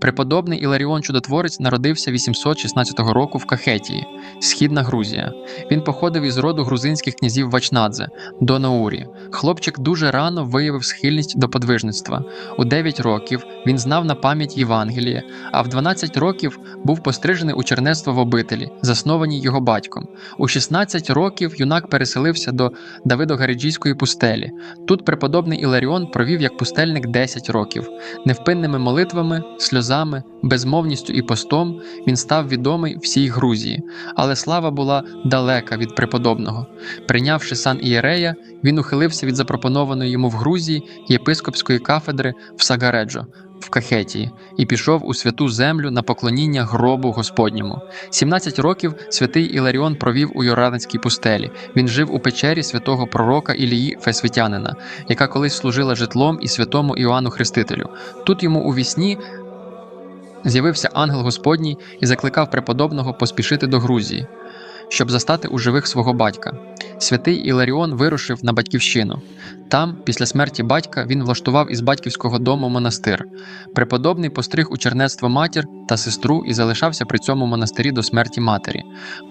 Преподобний Іларіон Чудотворець народився 816 року в Кахетії, Східна Грузія. Він походив із роду грузинських князів Вачнадзе до Наурі. Хлопчик дуже рано виявив схильність до подвижництва. У 9 років він знав на пам'ять Євангеліє, а в 12 років був пострижений у чернецтво в обителі, заснованій його батьком. У 16 років юнак переселився до Давидо-Гариджійської пустелі. Тут преподобний Іларіон провів як пустельник 10 років. Невпинними молитвами, сльозами, безмовністю і постом він став відомий всій Грузії, але слава була далека від преподобного. Прийнявши сан Ієрея, він ухилився від запропонованої йому в Грузії єпископської кафедри в Сагареджо. В Кахетії і пішов у святу землю на поклоніння гробу Господньому. 17 років святий Іларіон провів у Йорданській пустелі. Він жив у печері святого пророка Ілії Фесвітянина, яка колись служила житлом і святому Іоанну Хрестителю. Тут йому у вісні з'явився ангел Господній і закликав преподобного поспішити до Грузії, щоб застати у живих свого батька. Святий Іларіон вирушив на батьківщину. Там, після смерті батька, він влаштував із батьківського дому монастир. Преподобний постриг у чернецтво матір та сестру і залишався при цьому монастирі до смерті матері.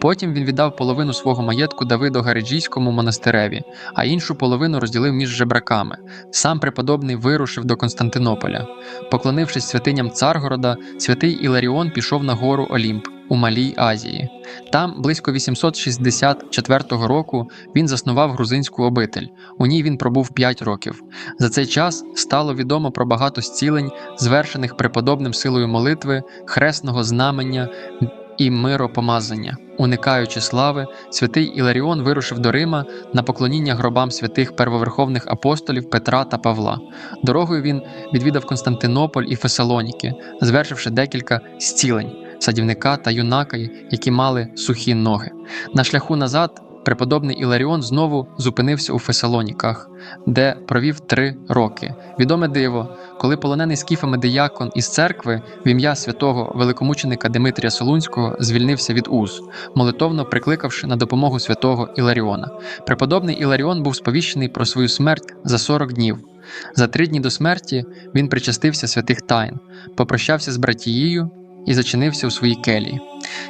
Потім він віддав половину свого маєтку Давидо Гариджійському монастиреві, а іншу половину розділив між жебраками. Сам преподобний вирушив до Константинополя. Поклонившись святиням Царгорода, святий Іларіон пішов на гору Олімп у Малій Азії. Там, близько 864 року, він заснував грузинську обитель. У ній він пробув 5 років. За цей час стало відомо про багато зцілень, звершених преподобним силою молитви, хресного знамення і миропомазання. Уникаючи слави, святий Іларіон вирушив до Рима на поклоніння гробам святих первоверховних апостолів Петра та Павла. Дорогою він відвідав Константинополь і Фесалоніки, звершивши декілька зцілень садівника та юнака, які мали сухі ноги. На шляху назад преподобний Іларіон знову зупинився у Фесалоніках, де провів три роки. Відоме диво, коли полонений скіфами диякон із церкви в ім'я святого великомученика Димитрія Солунського звільнився від уз, молитовно прикликавши на допомогу святого Іларіона. Преподобний Іларіон був сповіщений про свою смерть за 40 днів. За три дні до смерті він причастився святих тайн, попрощався з братією і зачинився у своїй келії.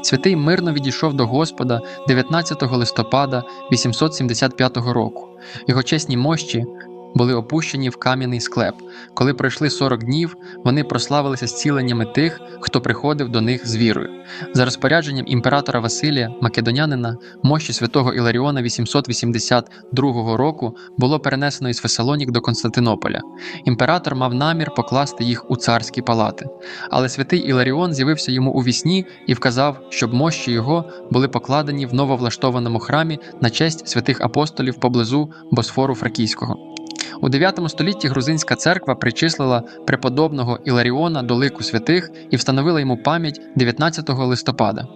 Святий мирно відійшов до Господа 19 листопада 875 року. Його чесні мощі були опущені в кам'яний склеп. Коли пройшли 40 днів, вони прославилися зціленнями тих, хто приходив до них з вірою. За розпорядженням імператора Василія Македонянина, мощі святого Іларіона 882 року було перенесено із Фесалонік до Константинополя. Імператор мав намір покласти їх у царські палати. Але святий Іларіон з'явився йому у вісні і вказав, щоб мощі його були покладені в нововлаштованому храмі на честь святих апостолів поблизу Босфору Фракійського. У 9 столітті грузинська церква причислила преподобного Іларіона до лику святих і встановила йому пам'ять 19 листопада.